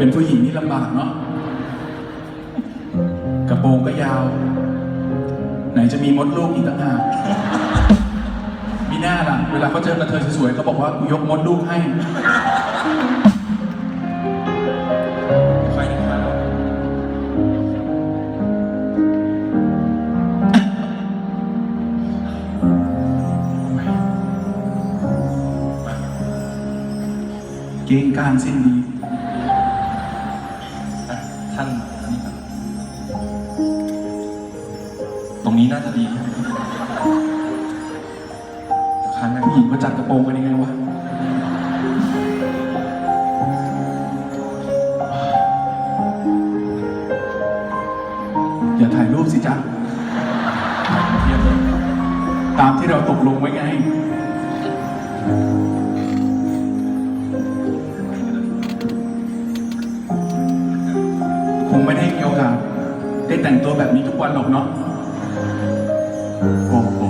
เป็นผู้หญิงนี่ลำบากเนาะกระโปรงก็ยาว ไหนจะมีมดลูกอีกต่างหากมีหน้าล่ะ เวลาเขาเจอกระเทยสวยๆเขาบอกว่ากูยกมดลูกให้ค่อยนะเก่งกางสิ้นดี ท่านนี่ครับตรงนี้น่าจะดีครับครั้งนั้นผู้หญิงก็จัดกระโปรงกันยังไงวะอย่าถ่ายรูปสิจ๊ะตามที่เราตกลงไว้ไง คงไม่ได้มีโอกาสได้แต่งตัวแบบนี้ทุกวันหรอกเนาะโอ้โห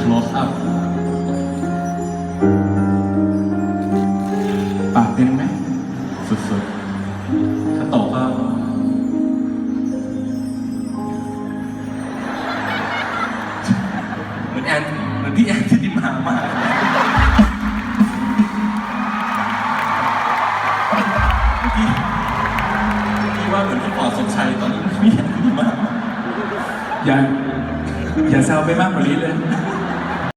close up ปากเป็นไหมสุดๆถ้าโตก็เหมือนแอนเหมือนพี่แอนที่ดิมามาเมื่อกี้เมื่อกี้าเหมือนคุณหมอสมชัยตอนนี้ไม่เห็นที่ดิมาก อย่าอย่าแซวไปมากกว่านี้เลย